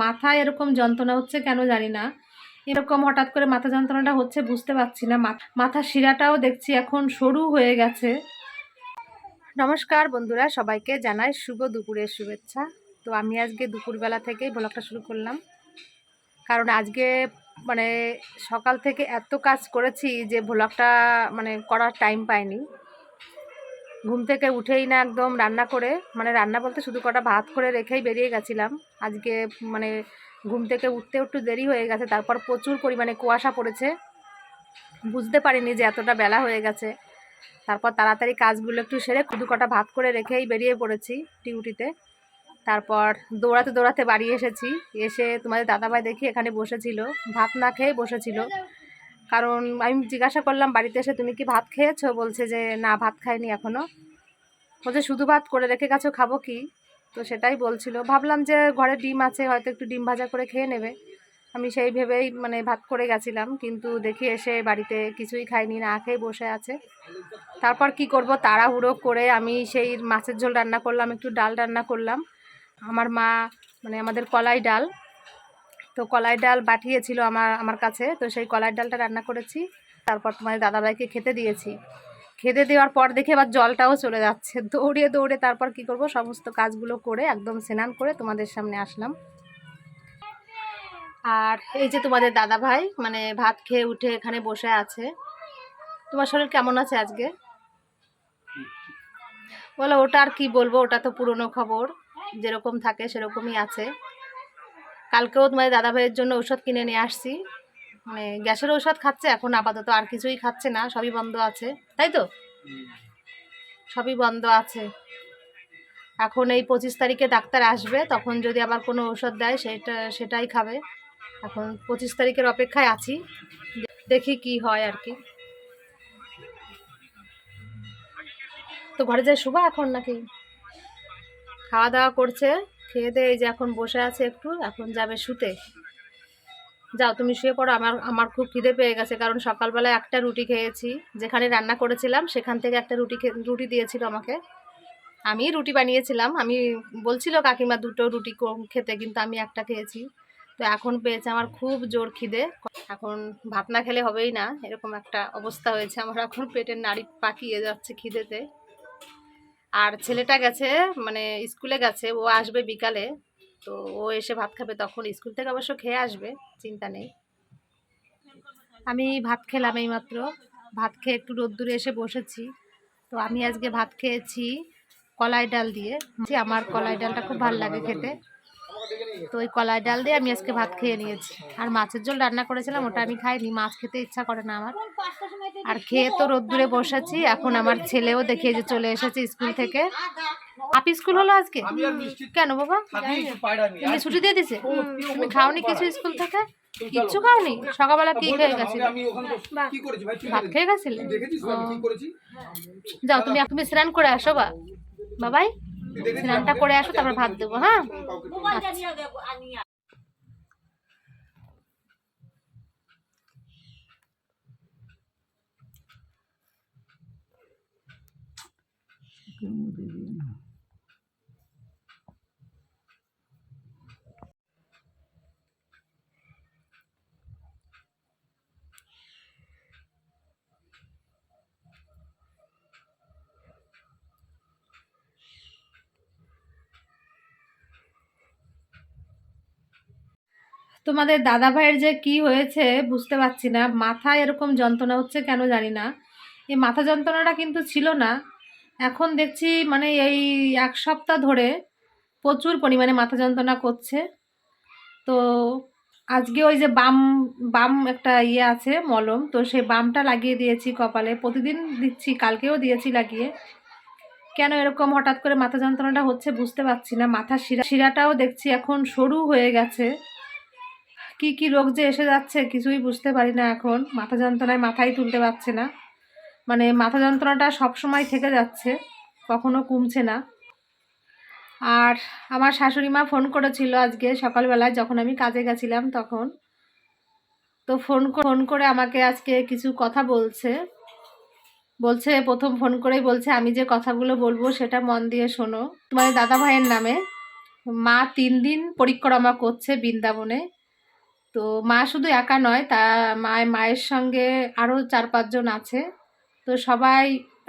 মাথায় এরকম যন্ত্রণা হচ্ছে কেন জানি না। এরকম হঠাৎ করে মাথা যন্ত্রণাটা হচ্ছে বুঝতে পারছি না। মা- মাথার শিরাটাও দেখছি এখন সরু হয়ে গেছে। নমস্কার বন্ধুরা, সবাইকে জানাই শুভ দুপুরের শুভেচ্ছা। তো আমি আজকে দুপুরবেলা থেকেই ব্লগটা শুরু করলাম। কারণ আজকে মানে সকাল থেকে এত কাজ করেছি যে ব্লগটা মানে করার টাইম পাইনি। ঘুম থেকে উঠেই না একদম রান্না করে মানে রান্না বলতে শুধু কটা ভাত করে রেখেই বেরিয়ে গেছিলাম। আজকে মানে ঘুম থেকে উঠতে একটু দেরি হয়ে গেছে, তারপর প্রচুর পরিমাণে কুয়াশা পড়েছে। বুঝতে পারিনি যে এতটা বেলা হয়ে গেছে। তারপর তাড়াতাড়ি কাজগুলো একটু সেরে শুধু কটা ভাত করে রেখেই বেরিয়ে পড়েছি ডিউটিতে। তারপর দৌড়াতে দৌড়াতে বাড়ি এসেছি। এসে তোমাদের দাদাভাই দেখি এখানে বসেছিল, ভাত না খেয়ে বসেছিল। কারণ আমি জিজ্ঞাসা করলাম, বাড়িতে এসে তুমি কি ভাত খেয়েছো? বলছে যে, না, ভাত খাইনি এখনও বলছে, শুধু ভাত করে রেখে গেছো, খাব কি? তো সেটাই বলছিল। ভাবলাম যে, ঘরে ডিম আছে, হয়তো একটু ডিম ভাজা করে খেয়ে নেবে। আমি সেই ভেবেই মানে ভাত করে গেছিলাম, কিন্তু দেখি এসে বাড়িতে কিছুই খাইনি, না খেয়ে বসে আছে। তারপর কি করব? তাড়াহুড়ো করে আমি সেই মাছের ঝোল রান্না করলাম, একটু ডাল রান্না করলাম। আমার মা মানে আমাদের কলাই ডাল তো কলাই ডাল পাঠিয়েছিল আমার আমার কাছে। তো সেই কলাই ডালটা রান্না করেছি। তারপর তোমাদের দাদাভাইকে খেতে দিয়েছি। খেতে দেওয়ার পর দেখে আবার জলটাও চলে যাচ্ছে। দৌড়ে দৌড়ে তারপর কি করব? সমস্ত কাজগুলো করে একদম স্নান করে তোমাদের সামনে আসলাম। আর এই যে তোমাদের দাদা ভাই মানে ভাত খেয়ে উঠে এখানে বসে আছে। তোমার শরীর কেমন আছে আজকে? বলো ওটা আর কি বলব? ওটা তো পুরনো খবর। যেরকম থাকে সেরকমই আছে। কালকেও তোমাদের দাদা ভাইয়ের জন্য ঔষধ কিনে নিয়ে আসছি। মানে গ্যাসের ঔষধ খাচ্ছে, এখন আপাতত আর কিছুই খাচ্ছে না, সবই বন্ধ আছে। তাই তো? সবই বন্ধ আছে। এখন এই পঁচিশ তারিখে ডাক্তার আসবে, তখন যদি আবার কোনো ঔষধ দেয়, সেটা, সেটাই খাবে। এখন পঁচিশ তারিখের অপেক্ষায় আছি, দেখি কি হয় আর কি। তো ঘরে যাই শুভ এখন নাকি? খাওয়া দাওয়া করছে। খেয়ে দিয়ে এই যে এখন বসে আছে একটু, এখন যাবে শুতে। যাও, তুমি শুয়ে পড়ো, আমার আমার খুব খিদে পেয়ে গেছে, কারণ সকালবেলায় একটা রুটি খেয়েছি। যেখানে রান্না করেছিলাম, সেখান থেকে একটা রুটি রুটি দিয়েছিল আমাকে। আমি রুটি বানিয়েছিলাম, আমি বলছিল কাকিমা দুটো রুটি খেতে, কিন্তু আমি একটা খেয়েছি। তো এখন পেয়েছে আমার খুব জোর খিদে। এখন ভাত না খেলে হবেই না, এরকম একটা অবস্থা হয়েছে, আমার এখন পেটের নাড়ি পাকিয়ে যাচ্ছে খিদেতে। আর ছেলেটা গেছে মানে স্কুলে গেছে, ও আসবে বিকালে, তো ও এসে ভাত খাবে তখন স্কুল থেকে অবশ্য খেয়ে আসবে, চিন্তা নেই। আমি ভাত খেলাম এইমাত্র, ভাত খেয়ে একটু রোদ্দুরে এসে বসেছি, তো আমি আজকে ভাত খেয়েছি কলাই ডাল দিয়ে। আমার কলাই ডালটা খুব ভালো লাগে খেতে। তো ওই কলাই ডাল দিয়ে আমি আজকে ভাত খেয়ে নিয়েছি। আর মাছের ঝোল রান্না করেছিলাম, ওটা আমি খাইনি, মাছ খেতে ইচ্ছা করে না আমার। আর খেয়ে তো রোদ্দুরে বসেছি এখন আমার ছেলেও দেখিয়ে যে চলে এসেছে স্কুল থেকে আপি স্কুল হলো আজকে আমি আর মিষ্টি কেন বাবা তুমি ছুটি দিয়ে দিছে তুমি খাওনি কিছু স্কুল থেকে কিচ্ছু খাওনি সকালবেলা কি খেয়ে গেছিলে আমি ওখানে তো কি করেছি ভাই তুই ভাত খেয়ে গেছিলে দেখেছিস তো আমি কি করেছি যাও তুমি তুমি স্নান করে আসো বা বাবাই স্নানটা করে আসো তারপর ভাত দেবো হ্যাঁ আচ্ছা। তোমাদের দাদা ভাইয়ের যে কি হয়েছে বুঝতে পারছি না মাথা এরকম যন্ত্রণা হচ্ছে কেন জানি না এই মাথা যন্ত্রণাটা কিন্তু ছিল না এখন দেখছি মানে এই এক সপ্তাহ ধরে প্রচুর পরিমাণে মাথা যন্ত্রণা করছে। তো আজকে ওই যে বাম বাম একটা ইয়ে আছে, মলম। তো সেই বামটা লাগিয়ে দিয়েছি কপালে। প্রতিদিন দিচ্ছি, কালকেও দিয়েছি লাগিয়ে। কেন এরকম হঠাৎ করে মাথা যন্ত্রণাটা হচ্ছে বুঝতে পারছি না। মাথার শিরা, শিরাটাও দেখছি এখন সরু হয়ে গেছে। কি কি রোগ যে এসে যাচ্ছে কিছুই বুঝতে পারি না এখন। মাথা যন্ত্রণায় মাথাই তুলতে পারছে না। মানে মাথা যন্ত্রণাটা সব সময় থেকে যাচ্ছে, কখনো কমছে না। আর আমার শাশুড়ি মা ফোন করেছিল আজকে সকালবেলায়, যখন আমি কাজে গেছিলাম তখন। তো ফোন ফোন করে আমাকে আজকে কিছু কথা বলছে। বলছে, প্রথম ফোন করেই বলছে, আমি যে কথাগুলো বলব সেটা মন দিয়ে শোনো। তোমার দাদা ভাইয়ের নামে। মা তিন দিন পরিক্রমা করছে বৃন্দাবনে। তো মা শুধু একা নয়, তা মায় মায়ের সঙ্গে আরও চার পাঁচজন আছে। তো সবাই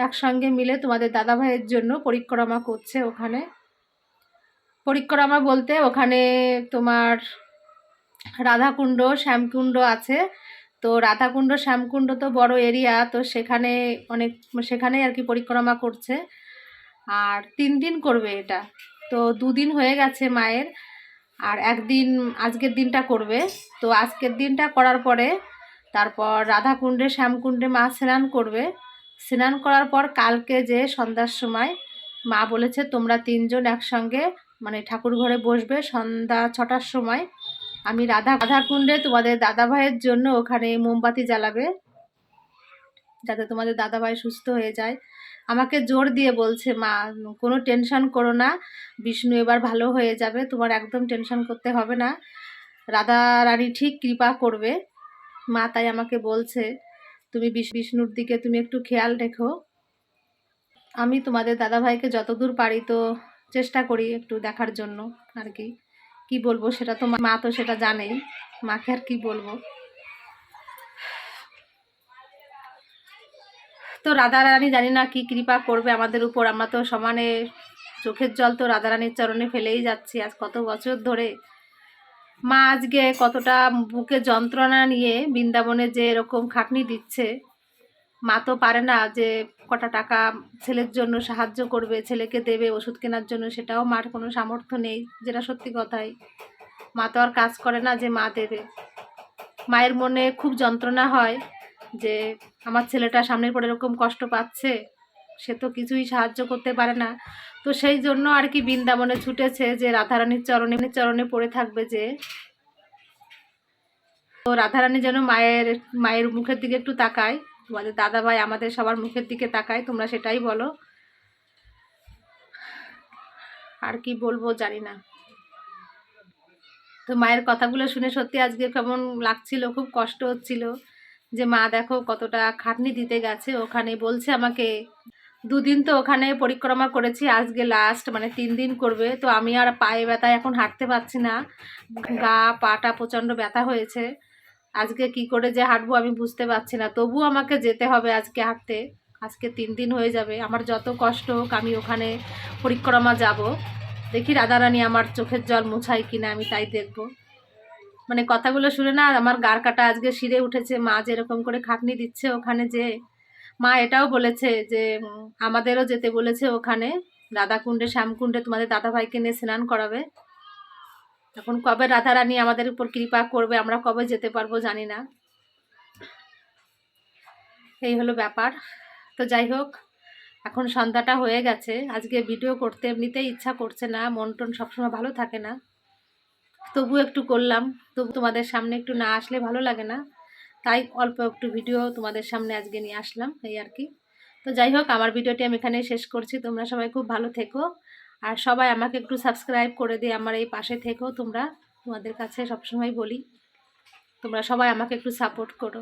একসঙ্গে মিলে তোমাদের দাদা ভাইয়ের জন্য পরিক্রমা করছে ওখানে। পরিক্রমা বলতে ওখানে তোমার রাধাকুণ্ড, শ্যামকুণ্ড আছে। তো রাধাকুণ্ড, শ্যামকুণ্ড তো বড় এরিয়া, তো সেখানে অনেক সেখানে আর কি পরিক্রমা করছে। আর তিন দিন করবে এটা। তো দুদিন হয়ে গেছে মায়ের, আর একদিন আজকের দিনটা করবে। তো আজকের দিনটা করার পরে তারপর রাধাকুণ্ডে, শ্যামকুণ্ডে মা স্নান করবে। স্নান করার পর কালকে যে সন্ধ্যার সময় মা বলেছে, তোমরা তিনজন একসঙ্গে মানে ঠাকুর ঘরে বসবে সন্ধ্যা ছটার সময়। আমি রাধা, রাধাকুণ্ডে তোমাদের দাদা ভাইয়ের জন্য ওখানে মোমবাতি জ্বালাবে, যাতে তোমাদের দাদা ভাই সুস্থ হয়ে যায়। আমাকে জোর দিয়ে বলছে, মা, কোনো টেনশন করো না, বিষ্ণু এবার ভালো হয়ে যাবে, তোমার একদম টেনশন করতে হবে না। রাধা রানী ঠিক কৃপা করবে। মা তাই আমাকে বলছে তুমি বিষ- বিষ্ণুর দিকে তুমি একটু খেয়াল রেখো। আমি তোমাদের দাদা ভাইকে যতদূর পারি তো চেষ্টা করি একটু দেখার জন্য আর কি। কি বলব সেটা তো মা তো সেটা জানেই। মাকে আর কি বলব? তো রাধারানী জানি না কি কৃপা করবে আমাদের উপর। আমরা তো সমানে চোখের জল তো রাধারানীর চরণে ফেলেই যাচ্ছি। আজ কত বছর ধরে মা আজকে কতটা বুকে যন্ত্রণা নিয়ে বৃন্দাবনে যে এরকম খাটনি দিচ্ছে, মা তো পারে না যে কটা টাকা ছেলের জন্য সাহায্য করবে, ছেলেকে দেবে, ওষুধ কেনার জন্য, সেটাও মার কোনো সামর্থ্য নেই, যেটা সত্যি কথাই। মা তো আর কাজ করে না যে মা দেবে। মায়ের মনে খুব যন্ত্রণা হয় যে আমার ছেলেটা সামনের পর এরকম কষ্ট পাচ্ছে। সে তো কিছুই সাহায্য করতে পারে না। তো সেই জন্য আর কি বৃন্দাবনে ছুটেছে যে রাধারানীর চরণে চরণে পড়ে থাকবে যে। তো রাধারানী যেন মায়ের মায়ের মুখের দিকে একটু তাকায় তোমাদের দাদা ভাই, আমাদের সবার মুখের দিকে তাকায়, তোমরা সেটাই বলো। আর কি বলব জানি না। তো মায়ের কথাগুলো শুনে সত্যি আজকে কেমন লাগছিল, খুব কষ্ট হচ্ছিল। যে মা, দেখো, কতটা খাটনি দিতে গেছে, ওখানে বলছে আমাকে দুদিন তো ওখানে পরিক্রমা করেছি, আজকে লাস্ট মানে তিন দিন করবে, তো আমি আর পায়ে ব্যথায় এখন হাঁটতে পারছি না। গা পাটা প্রচণ্ড ব্যথা হয়েছে। আজকে কি করে যে হাঁটবো আমি বুঝতে পারছি না, তবু আমাকে যেতে হবে আজকে হাঁটতে। আজকে তিন দিন হয়ে যাবে, আমার যত কষ্ট হোক আমি ওখানে পরিক্রমা যাব। দেখি রাধারানী আমার চোখের জল মুছাই কিনা, আমি তাই দেখব। মানে কথাগুলো শুনে না আমার গার কাটা আজকে শিরে উঠেছে, মা যেরকম করে খাটনি দিচ্ছে ওখানে যে মা এটাও বলেছে যে আমাদেরও যেতে বলেছে ওখানে। রাধাকুণ্ডে, শ্যামকুণ্ডে তোমাদের দাদা ভাইকে নিয়ে স্নান করাবে। এখন কবে রাধারানী আমাদের উপর কৃপা করবে, আমরা কবে যেতে পারব জানি না। এই হলো ব্যাপার। তো যাই হোক, এখন সন্ধ্যাটা হয়ে গেছে। আজকে ভিডিও করতে এমনিতেই ইচ্ছা করছে না, মন টন সবসময় ভালো থাকে না। তবু একটু করলাম। তবু তোমাদের সামনে একটু না আসলে ভালো লাগে না। তাই অল্প একটু ভিডিও তোমাদের সামনে আজকে নিয়ে আসলাম, এই আর কি। তো যাই হোক, আমার ভিডিওটি আমি এখানেই শেষ করছি। তোমরা সবাই খুব ভালো থেকো। আর সবাই আমাকে একটু সাবস্ক্রাইব করে দিয়ে আমার এই পাশে থেকো তোমরা। তোমাদের কাছে সবসময় বলি, তোমরা সবাই আমাকে একটু সাপোর্ট করো।